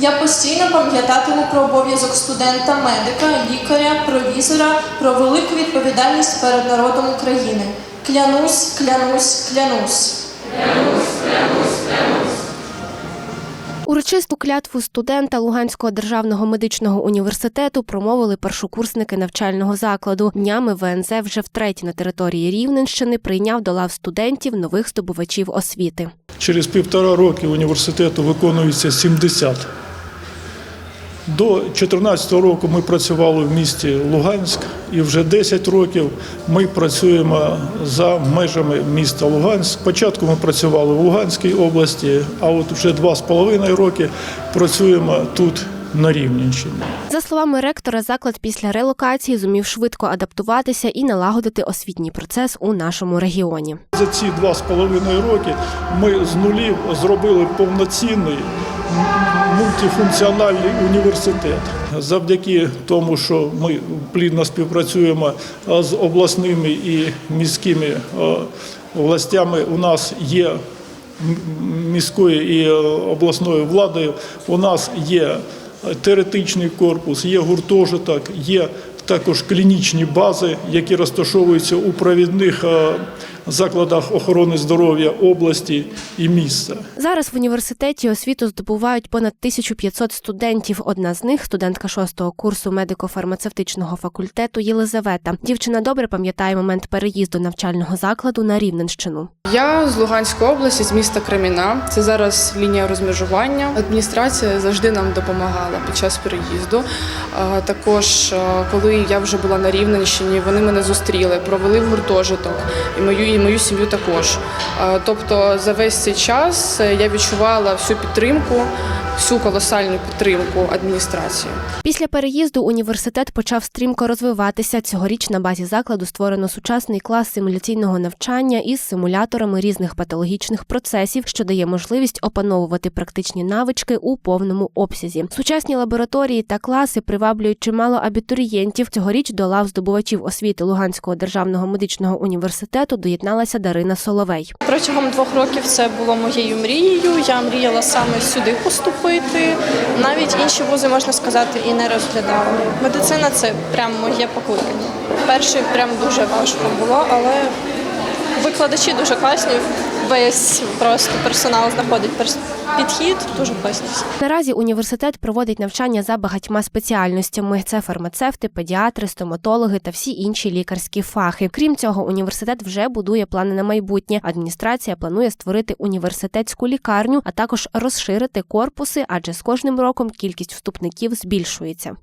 Я постійно пам'ятатиму про обов'язок студента, медика, лікаря, провізора, про велику відповідальність перед народом України. Клянусь, клянусь, клянусь. Урочисту клятву студента Луганського державного медичного університету промовили першокурсники навчального закладу. Днями ВНЗ вже втретє на території Рівненщини прийняв до лав студентів нових здобувачів освіти. Через півтора роки університету виконується 70. До 2014 року ми працювали в місті Луганськ, і вже 10 років ми працюємо за межами міста Луганськ. Спочатку ми працювали в Луганській області, а от вже два з половиною роки працюємо тут на Рівненщині. За словами ректора, заклад після релокації зумів швидко адаптуватися і налагодити освітній процес у нашому регіоні. За ці два з половиною роки ми з нулів зробили повноцінний мультифункціональний університет. Завдяки тому, що ми плідно співпрацюємо з обласними і міськими властями, у нас є міською і обласною владою, у нас є теоретичний корпус, є гуртожиток, є також клінічні бази, які розташовуються у провідних е, закладах охорони здоров'я області і міста. Зараз в університеті освіту здобувають понад 1500 студентів. Одна з них студентка шостого курсу медико-фармацевтичного факультету Єлизавета. Дівчина добре пам'ятає момент переїзду навчального закладу на Рівненщину. Я з Луганської області, з міста Креміна. Це зараз лінія розмежування. Адміністрація завжди нам допомагала під час переїзду. Також, а, я вже була на Рівненщині, вони мене зустріли, провели в гуртожиток і мою і мою сім'ю також. Тобто за весь цей час е, я відчувала всю підтримку, всю колосальну підтримку адміністрації. Після переїзду університет почав стрімко розвиватися. Цьогоріч на базі закладу створено сучасний клас симуляційного навчання із симуляторами різних патологічних процесів, що дає можливість опановувати практичні навички у повному обсязі. Сучасні лабораторії та класи приваблюють чимало абітурієнтів. Цьогоріч до лав здобувачів освіти Луганського державного медичного університету доєдналася Дарина Соловей. Протягом двох років це було моєю мрією. Я мріяла саме сюди поступити. Навіть інші вузи, можна сказати, і не розглядала. Медицина це прям моє покликання. Перший прям дуже важко було, але викладачі дуже класні. Весь просто персонал знаходить підхід, дуже класні. Наразі університет проводить навчання за багатьма спеціальностями: це фармацевти, педіатри, стоматологи та всі інші лікарські фахи. Крім цього, університет вже будує плани на майбутнє. Адміністрація планує створити університетську лікарню, а також розширити корпуси, адже з кожним роком кількість вступників збільшується.